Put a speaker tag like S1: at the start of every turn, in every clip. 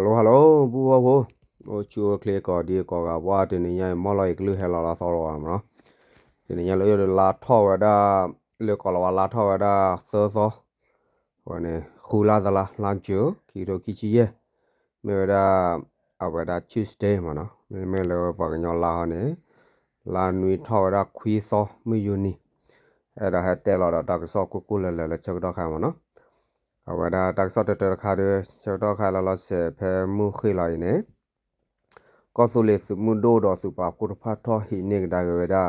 S1: hello hello ဘူဝဟိုဟိုချိုကလေကောဒီကောကဘွားတင်နေရမော်လိုက်ကလူဟဲလာလာဆောတော့မှာနော်တင်နေရလို့ရလာထော့ဝဒါလေကောလာလာထော့ဝဒါဆောဆောဟိုနေခူလာသလားလန်ချိုကီရိုကီချီရဲ့မေဝဒါအဝဒါ Tuesday မှာနော်မေမေလောပါကညောလာဟနေလာနွေထော့ဝဒါခွီးဆောမီယူနီအဲ့ဒါဟဲ့တဲလာတော့ဒါကဆောကူကူလဲလဲချက်တော့ခံမှာနော် အဝဒါတက်ဆော့တတခါတွေချက်တော့ခါလာလဆေဖဲမှုခိလိုက်နေကောဆူလေစမှုဒိုတော့စပါကုရဖတ်ထောဟိနေဒါဝဒါ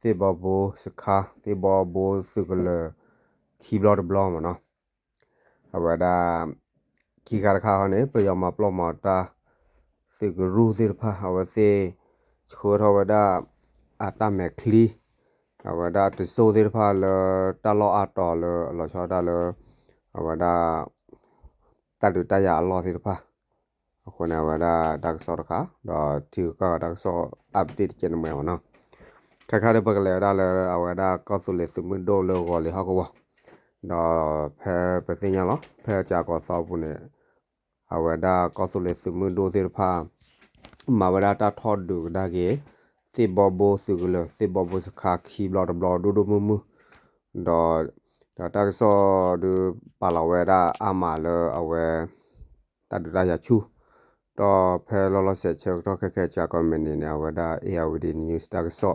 S1: စေဘဘောစခါစေဘဘောစကလခီဘလော့ဘလော့မနော်အဝဒါခီကာခါဟနေပယမပလောမတာစေကရူစေဖာအဝစေချိုရဝဒါအတမဲခလီအဝဒါတဆိုစေဖာလတလောအတော်လလောချောတာလ awada tadu taya Allah ti pa akona awada dak sor ka do ti ka dak so update chen me ona ka ka de pa le da le awada ka su le su mun do le go le ha ko wa do phe pe sin ya lo phe cha ko so bu ne awada ka su le su mun do ti pa ma wada ta thod du da ge se bobo su le se bobo su kha khi blo blo do do mu mu do ဘစခါခီဘလော့ဘလော့ဒူဒူမူမူတော့ဒါတက်ဆောဒူပါလာဝဲဒါအမာလအဝဲတတ်ဒရာချူတော့ဖဲလောလောဆက်ချက်တော့ခက်ခဲချာကွန်မန်နေနဝဒါ ARD News တက်ဆော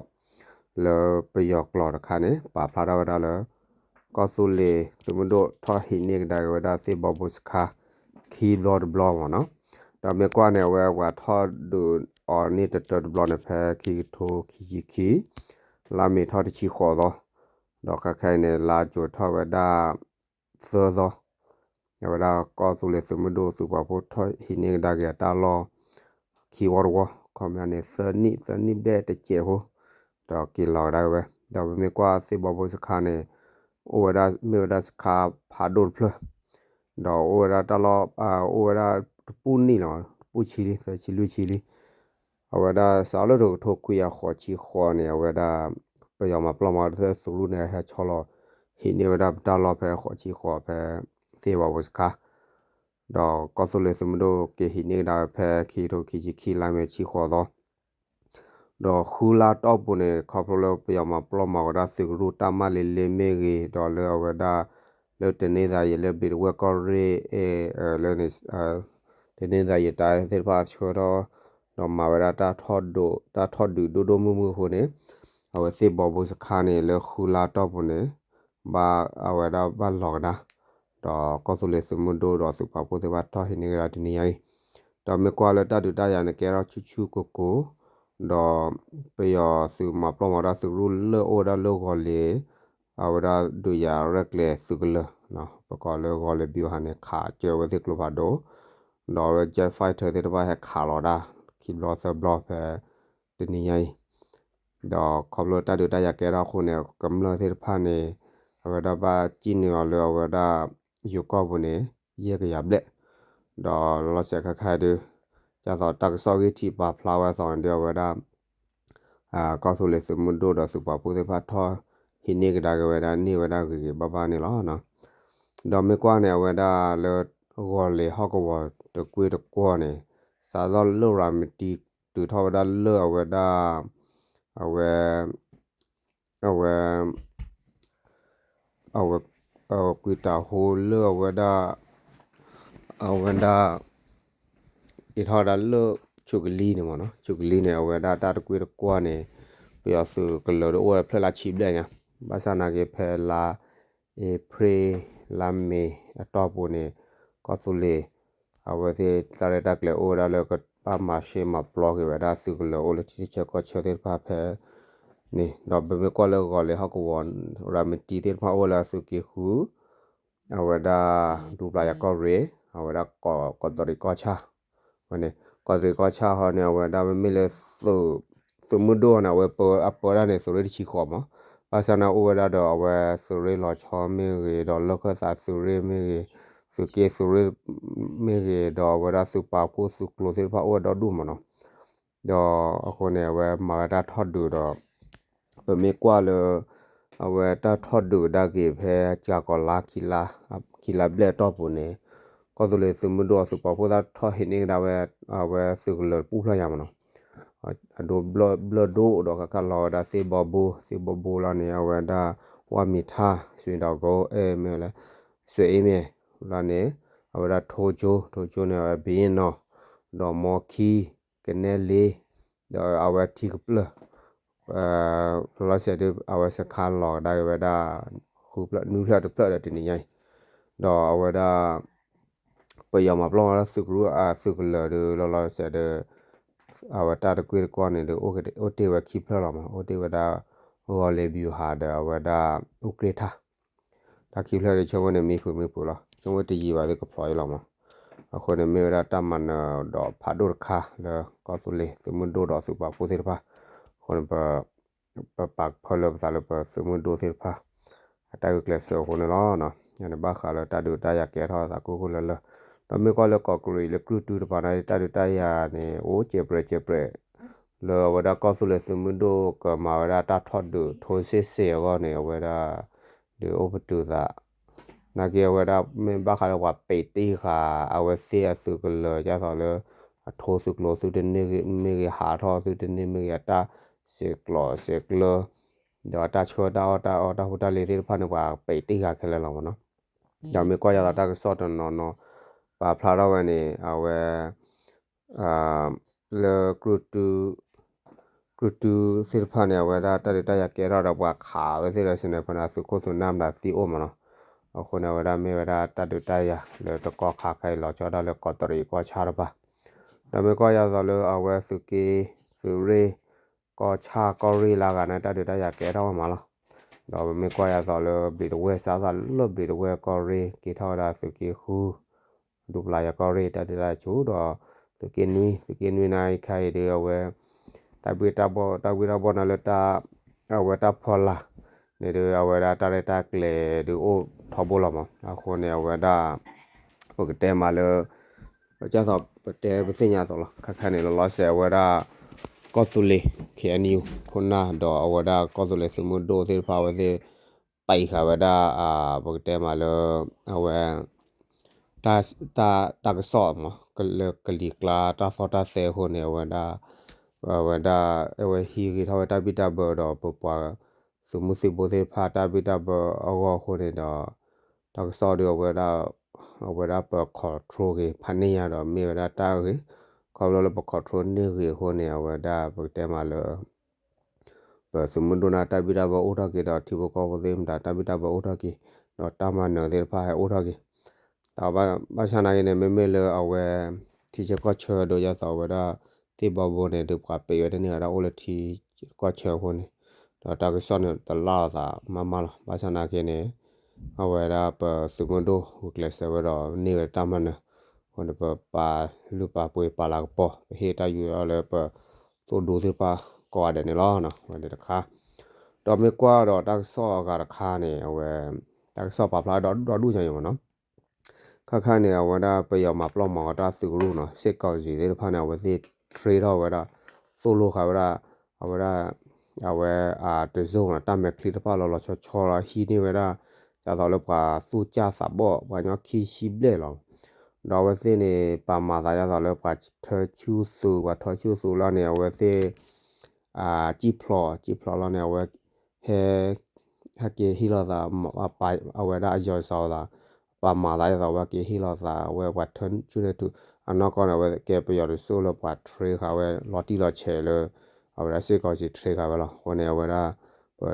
S1: လပယောကလော်ခါနေပါဖလာဒါဝဒါလကောဆူလေသူမတို့ထော်ဟိနေဒါဝဒါစေဘဘစခါခီလော်ဘလော့မနော်ဒါမေကွာနေဝဲဝါထော်ဒူအော်နေတတဘလော့နေဖဲခီထိုခီခီလာမေထော်တချီခေါ်တော့ တော့ခခိုင်နေလာကြိုထောဝဒါသောသောယဝဒါကောဆူလေစမဒိုစူပါဖို့ထောဟိနေဒါကတာလောခီဝရဝကွန်မန်နေစနိစနိဘတဲ့တကျေဟိုတော့ကီလော်ဒါဝဲတော့မေကွာစေဘဘစခါနေအိုဝဒါမေဝဒါစခါဖာဒိုဖလတော့အိုဝဒါတလောအာအိုဝဒါပူနီလောပူချီလီစချီလူချီလီအဝဒါစာလို့တော့ထိုကွေရခေါ်ချီခေါ်နေအဝဒါ ပယောမပလမတဲ့ဆူလူနေဟချောလဟိနေဝဒပတလောဖဲခေါ်ချီခေါ်ဖဲသေဘဝစကာတော့ကောဆူလေစမဒိုကေဟိနေတာဖဲခီတိုခီချီခီလိုက်မဲချီခေါ်တော့တော့ခူလာတော့ပုန်ခေါပလိုပယောမပလမကဒါစီရူတမလေးလေးမေကြီးတော့လေဝဒါလေတနေတာရလေဘီဝကောရီအဲလေနစ်အဲတနေတာရတိုင်းသေပါချောတော့တော့မာဝရတာထော့ဒိုတာထော့ဒူဒိုဒိုမူမူဟိုနေ အဝစေဘောဘူးစခါနေလေခူလာတော့ပုန်ဘာအဝဒါဘာလောကဒါတော့ကောဆူလေစမွန်ဒိုတော့စူပါပိုစေဘာတော့ဟိနေရာဒီနေယိုင်တော့မကွာလတတူတရနေကဲတော့ချူချူကိုကိုတော့ပေယစူမပလောမဒါစူရူလောအိုဒါလောကိုလေအဝဒါဒူယာရက်လေစုကလနော်ပကောလောကိုလေဘီယိုဟန်နေခါကျော်ဝသိကလဘာဒိုတော့ဂျက်ဖိုက်တာတဲ့ဘာဟက်ခါလောဒါခိဘလောဆဘလောဖဲဒီနေ ယိုင်တော့ခေါပလိုတတူတရကဲတော့ခုနေကမ္လသေးဖာနေအဝဒါဘာကျင်းနေလောအဝဒါယူကောဘနေရေကရဘလက်ဒေါ်လောစခခါဒူကျတော့တက်ဆောဂီတီပါဖလာဝါဆောင်တယ်ဝဒါအာကောဆူလေစမွန်ဒိုဒစူပါပူစေဖာထောဟိနေကဒါကဝဒါနေဝဒါကဘဘာနေလောနော်ဒေါ်မေကွာနေဝဒါလောဂောလေဟောကဝတကွေတကွာနေစာသောလောရာမတီတူထောဒါလောဝဒါအဝဲအဝဲအဝဲအကွေတာဟိုလောဝဒါအဝဒါဒီထော်ဒါလောချုပ်ကလေးနေမနော်ချုပ်ကလေးနေအဝဒါတာတကွေတကွာနေပြဆူကလောတော့ဝ ဖလာချိဘလဲညာဘာသာနာကေဖဲလာအေပရေလာမေအတော့ပူနေကောဆူလေအဝသေးတရတက်လေအိုဒါလောက ပါမရှေမဘလော့ကေဝဒါစုကလောအိုလချီချက်ကောချေတဲ့ပါဖဲနေတော့ဘယ်ကောလေကောလေဟကဝန်ရာမတီတဲ့ဖာဝလာစုကေခုအဝဒါဒူပလာရကောရေအဝဒါကောကောတရီကောချာဝနေကောတရီကောချာဟောနေဝဒါမမီလေစုစုမှုဒိုနာဝေပေါ်အပေါ်ရနေဆိုရချီခေါ်မပါစနာဝဒါတော့ဝဲဆိုရလောချောမီရေတော့လောကဆာဆိုရမီရေ su ke su re me ge do wa ra su pa ko su close pa wa do du mo no do ko ne wa ma ra thot du do pe me kwa le wa ta thot du da ge phe cha ko la ki la ki la ble to pu ne ko su le su mu do su pa ko da tho he ne da wa wa su le pu la ya mo no အဒိုဘလဘလဒိုတော့ကကလော်ဒါစေဘဘူစေဘဘူလာနေအဝဒါဝမီသာဆွေတော့ကိုအဲမဲလဲဆွေအေးမဲ kulane abra thojo thojo ne ba bin no do mo ki kene le do awa ti kupla eh lo se de awa se khan lo da ba da khu pla nu pla de pla de ti ni yai do awa da pa ya ma plong ra su gru a su kula de lo lo se de awa ta de kwe ko ne de o ke o te wa ki pla lo ma o te wa da ho le bi ha da awa da ukre tha ta ki pla de chawne mi phu mi phu lo စခါလောဒါဝဒခုပလနူဖလတ်ပလတ်တင်နေရင်ဒေါ်အဝဒပယမပလောရစုကရအစုကလဒလောလောဆက်တဲ့အဝတာတကွေကွာနေတယ်โอเคโอတေဝခိဖလလာမโอတေဝဒါဟောလေဘီဟာဒအဝဒါဥကရထာတာခိဖလရချဝနေမိဖူမိဖူလားကျုံဝတကြီးပါလေကဖလောရလာမအခုနေမေရတာမန်တော့ဖာဒုရခါလေကောဆူလေစမွန်ဒိုတော့စူပါပိုစေပါခုနပပปักพอลบซาลปสมุนโดเทพาตายกลสโคนลอเนาะยันบาคาลตาดูตายาแกทอสากูคุลลตမေကောလကောကရီလကရတူတပါနာတတတယာနေအိုချေပရချေပရလောဝဒကောဆူလစမွန်ဒိုကမာဝဒတာထော့ဒူထိုစစ်စေရောနေဝဒဒီအိုပတူသာ နာကေဝဒမေဘခါရဝပေတီခါအဝစီအစုကလကြသောလအထိုစုကလောစုတနေမေဟာထောစုတနေမေတာစေကလောစေကလောဒေါ်တာချောတာတာအော်တာဟိုတာလေးသေးဖာနေပါပေတီခါခဲလဲလောနော်ဒါမေကောရတာကစောတနော်နော်ပါဖလာတော့ဝနေအဝဲအာလေကရုတူကရုတူစေဖာနေဝဲတာတတရကဲရတော့ဘွာခါဝဲစေရစနေဖနာစုကိုစုနမ်လာစီအိုမနော် အခုနဝရမေဝရတတတရလေတကောခါခိုင်လောချောတာလေကောတရီကောချာရပါဒါမေကောရဇောလေအဝဲစုကီစုရေကောချာကောရီလာကနတတတရကဲတော့မှာလားတော့မေကောရဇောလေဘီတဝဲစားစားလွတ်ဘီတဝဲကောရီကီထောတာစုကီခူဒူပလာရကောရီတတတချူတော့စုကီနွီစုကီနွီနိုင်ခိုင်ဒီဝဲတပိတဘောတပိတဘောနလတာအဝဲတာဖောလာ နေရအဝဲတာတရတာကလေဒီအိုထဘောလာမအခုနေအဝဲတာဟုတ်ကဲ့မာလကျဆောပတဲပစညာဆောလခခနေလောလောဆဲဝဲတာကောဆူလီခေအနီခုနာတော့အဝဒါကောဆူလီစမှုဒိုစေဖာဝစေပိုင်ခဝဒါအာဘကတဲမာလအဝဲတာတာတာကဆောမကလကလီကလာတာဖောတာဆေဟိုနေဝဒါဝဒါအဝဟီဂီထဝတာပိတာဘောတော့ပပွား စမှုစီဘိုစေဖာတာပိတာဘောအဝဟိုနေတော့တာကဆောဒီဝဒါဝဒါပခေါ်ထရိုကေဖနေရတော့မေဝဒါတာကေခေါ်လို့ပခေါ်ထရိုနေကေဟိုနေဝဒါပတဲမာလောပစမဒနာတပိတာဘောဥထကေတော့တီဘကောဝသေမတာတပိတာဘောဥထကေတော့တာမနောသေဖာဟဲဥထကေတော့ဘာဘာချနာရနေမေမေလအဝဲတီချကောချေတော့ရတော့ဝဒါတေဘဘောနေတော့ကပေရတဲ့နေရာအိုလတီကောချေဟိုနေ တော့တာကစောနေတလာသာမမလာဘာချနာကေနေအဝဲရာပစမဒိုဟိုကလစဝရနေတမနဟိုနပပါလူပါပွေပါလာပေါ်ဟေတာယူရလဲပသို့ဒိုစေပါကွာတယ်နော်နော်ဟိုတခါတော့မေကွာတော့တက်ဆော့ကတခါနေအဝဲတက်ဆော့ပါဖလာတော့တော့ဒူချင်ရမနော်ခခနေဝဒပယောမှာပလော့မော်တာစုလို့နော်စစ်ကောက်စီလေးဖာနေဝစီထရေတော့ဝဒဆိုလိုခါဝဒအဝဒ အဝဲအာတဇုံတာမက်ခလီတပါလောလောချောချောလာဟီနေဝဲတာဂျာတော်လောပါသူချာစာဘောဘာညောခီရှိဘလေလောတော့ဝဲစင်းနေပါမာသာရတော်လောပါထောချူဆူဘာထောချူဆူလောနေဝဲစင်းအာជីဖလောជីဖလောလောနေဝဲဟဲဟကေဟီလောသာပါအဝဲတာအယောဆောသာပါမာလာရတာဝကေဟီလာသာဝဲဝတ်ထွန်းကျူနေတူအနောက်ကောနဝဲကေပယောရဆိုလပါထရေခါဝဲလော်တီလော်ချဲလော အဝရရှိကောစီထရေကဘလဟိုနေအဝရ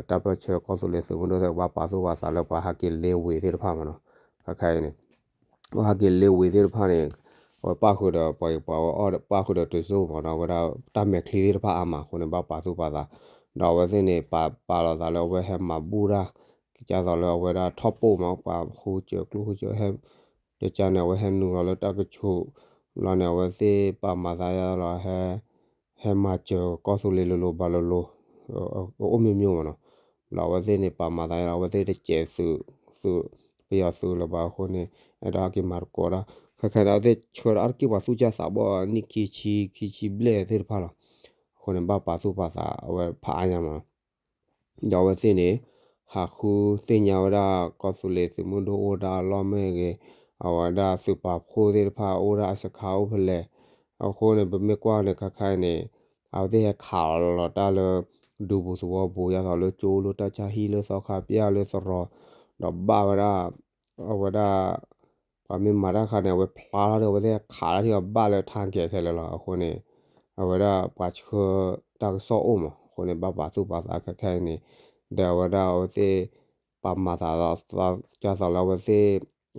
S1: တပ်ပချေကောဆိုလေစုဘုန်းတော့ဘာပါဆိုဘာစာလောက်ပါဟာကေလေဝေသေးတဖာမနော်ခခိုင်နေဟာကေလေဝေသေးတဖာနေဟောပါခုတော့ပေါ်ပေါ်အော်ပါခုတော့တစိုးပေါ်တော့ဝရတတ်မဲ့ခလီသေးတဖာအမခုနေဘာပါဆိုဘာသာတော့ဝစင်းနေပါပါလာသာလောဝဲဟဲမှာဘူရာကြာသာလောဝဲတာထော့ပို့မောပါဟိုကျော်ကလူဟိုကျော်ဟဲတကြနေဝဲဟဲနူလောတပ်ပချိုလောနေဝစေပါမသာရလောဟဲ ဟဲမချေကောဆူလေလိုလိုဘာလိုလိုအိုမျိုးမျိုးနော်လာဝစေနေပါမာတိုင်းလာဝစေတဲ့ကျဲစုစုပြရစုလပါခုနေအဒါကိမာကောရာခခရာတဲ့ချောအာကိဝစုကြစာဘောနိကိချီခိချီဘလေသေဖာလာခုနေပါပါစုပါစာဝဖာအညာမတော့ဝစေနေဟာခုစင်ညာဝရကောဆူလေစမွန်ဒိုအိုဒါလောမဲကေအဝဒါစပါဖိုးတဲ့ဖာအိုရာစခါအိုဖလေ အခုနေဘမေကွာနေခခိုင်နေအော်တဲ့ခါလောတာလဒူဘူစဝဘူရသာလချိုလတချာဟီလစခါပြလေစရောတော့ဘာဝရာအဝဒါပမေမာရာခါနေဝဖလာရဝတဲ့ခါရရဘာလေထန်ကဲခဲလောအခုနေအဝဒါပတ်ချခတာဆောအုံးခုနေဘဘာစုပါစာခခိုင်နေဒါဝဒါဝတဲ့ပမာသာသာကြာသာလဝတဲ့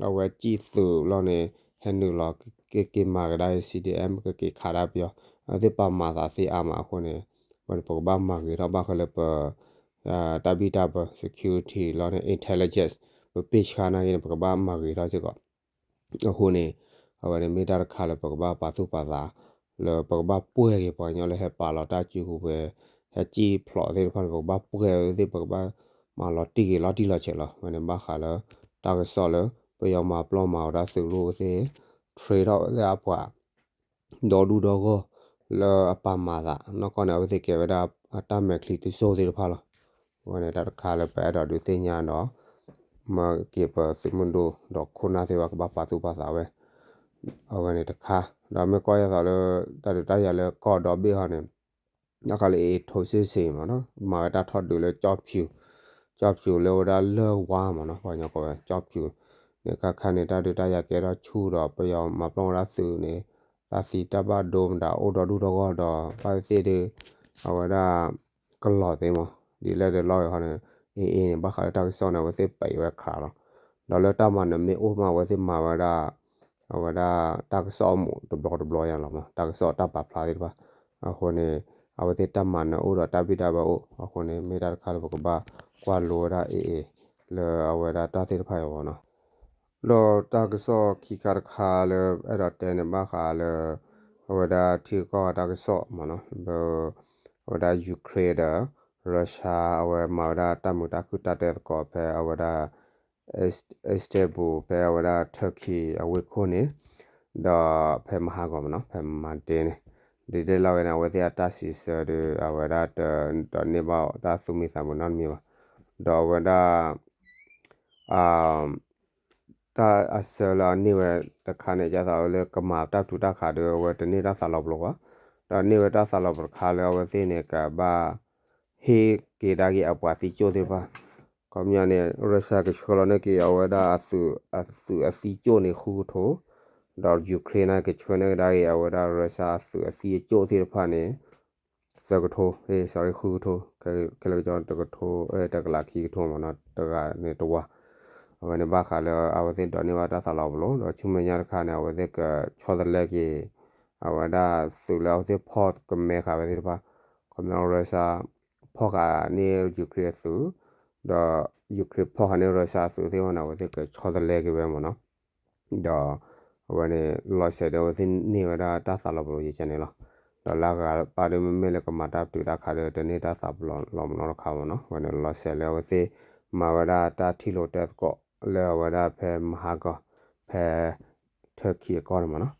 S1: အဝကြည့်သူလောနေဟန်နူလော ကေကေမာကဒါ CDM ကကေခါရပြောအတဲ့ပမာသာစီအာမခုနေဘယ်ပေါ်ဘာမာဂီရဘာခလပအာတဘီတာဘ security လောနေ intelligence ပပိချခနာရင်ပကဘာမာဂီရစကောအခုနေအဝနေမီတာခါလပကဘာပါစုပါသာလောပကဘာပွဲကေပေါ်ညောလဲဟပါလောတာချူခုပဲဟကြည့်ဖလော်သေးဖန်ပကဘာပွဲသေးပကဘာမာလော်တီကေလော်တီလော်ချက်လောမနေဘာခါလောတာကဆော်လောပယောမာပလောမာဒါစုလို့စေ trade တော့လေအပွားဒေါ်ဒူဒေါ်ကိုလောအပမာသာနော်ကောနေဝသိကေဝဒအတမက်ခလီတူဆိုသေးဖာလောဝနေတာခါလပဲတော့ဒူသိညာတော့မကေပစမွန်ဒိုဒေါခုနာသေးဝကဘာပါတူပါစာပဲအဝနေတခါဒါမကောရသာလေတတတရလေကော့တော့ဘေဟာနေနကလေးထိုးစစ်စီမနော်မာတာထော့ဒူလေကြော့ဖြူကြော့ဖြူလေဝဒါလောဝါမနော်ဘာညကောကြော့ဖြူနေ ကခနေတာဒတရကေတော့ချူတော့ပယောမပလောရဆူနေတာစီတဘဒုံဒါအိုတော်ဒူတော့တော့ပါစီဒီအဝဒါကလောသေးမဒီလက်တဲ့လောက်ရဟနေအေးအေးဘာခါတောက်စောနေဝစေပိုင်ဝခါတော့တော့လတမနမေအိုမဝစေမာဝဒါအဝဒါတောက်စောမှုတဘလတဘလရလာမတောက်စောတပပလာဒီပါအခုနေအဝတိတမနအိုတော့တပိတာဘအိုအခုနေမေတာခါလဘကဘာကွာလိုရာအေးအေးလေအဝဒါတာတိဖိုင်ဝနော် လောတာကစောခီကာခါလေအဲ့တော့တဲနေမခါလေဝဒါတီကောတာကစောမနော်ဘဝဒါယူကရိန်းရုရှားအဝမာဒါတမူတာကုတတဲ့ကောဖဲအဝဒါအစ္စတေဘူဖဲအဝဒါတူကီအဝခုနေဒါဖဲမဟာကောမနော်ဖဲမန်တင်းဒီတဲ့လောက်ရဝစီအတာစီစဒအဝဒါတနေပါတာဆုမီသမနန်မီပါဒါဝဒါအာ တာအစလာနေဝတခါနေကြတာလေကမာတပ်တူတာခါတွေဝတနေတာဆာလောက်လောကဒါနေဝတာဆာလောက်ခါလေဝစီနေကဘာဟေကေဒါကြီးအပွားစီချိုတွေပါကောမြနေရဆာကချခလနေကေအဝဒါအဆူအဆူအစီချိုနေခုထိုဒါယူကရိန်းကချခနေဒါကြီးအဝဒါရဆာအဆူအစီချိုစီဖာနေစကထိုဟေး sorry ခုထိုကဲကလေးကြောင့်တကထိုအဲတကလာခီထိုမနော်တကနေတော့ဝ နေဘာခါလအဝသိတော်နေဝတာဆလာဘလို့တော့ချုံမညာခါနေအဝသိကချောဒလက်ကြီးအဝဒါဆူလောက်သိဖော့ကမဲခါပဲဒီပါကမ္နောရစာဖော့ကနေယူကရိန်းဆူတော့ယူကရိန်းဖော့ကနေရစာဆူသိဝနာဝသိကချောဒလက်ကြီးပဲမနော်တော့ဝနေလောဆက်တော့သိနေဝတာတာဆလာဘလို့ရချင်နေလားဒေါ်လာကပါရမမဲလကမတာတူတာခါတဲ့တနေတာဆပ်လောလောမနော်ခါမနော်ဝနေလောဆက်လဲဝသိမာဝဒတာထီလိုတက်ကော လေဝဒဖဲမဟာကောဖဲထက်ကီကောမနော်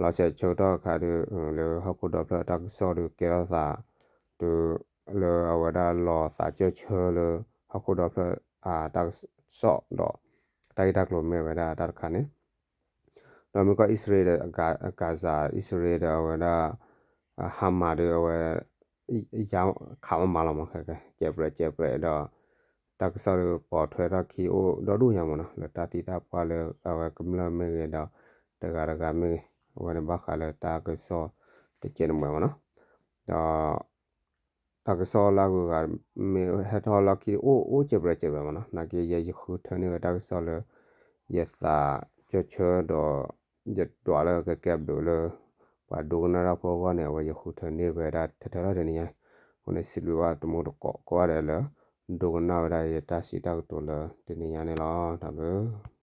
S1: လောချက်ချိုတော့ခါဒူလေဟကုတော့ဖတက်ဆောဒူကေရစာဒူလေဝဒလောစာချချလေဟကုတော့ဖအာတက်ဆောတော့တိုက်တက်လို့မဲဝဒတက်ခါနေတော့မကဣသရေလအကာဇာဣသရေလဝဒဟာမာတွေဝရောင်းခါမလာမခက်ခဲကျေပရကျေပရတော့ တာကစားပေါ်ထွဲရခီအိုဒေါ်ဒူရမနော်လတာတီတာပွာလေအဝကမလမေရတော့တကရကမေဝနဘခါလတာကဆောတကျနေမနော်တော့တာကဆောလာကူကမေဟက်ထော်လကီအိုအိုချေဘရချေဘမနော်နာကေရရခုထနေတာကဆောလယသာချေချေတော့ရတော့လကကပ်ဒိုလပါဒိုနာရဖောကနေဝရခုထနေပဲဒါထထရတဲ့နေရဟိုနေစီလူဝတ်မို့တော့ကောရတယ်လား ဒုကနာဝရယတာစီတောက်တော်လတနေရနေလားဒါပဲ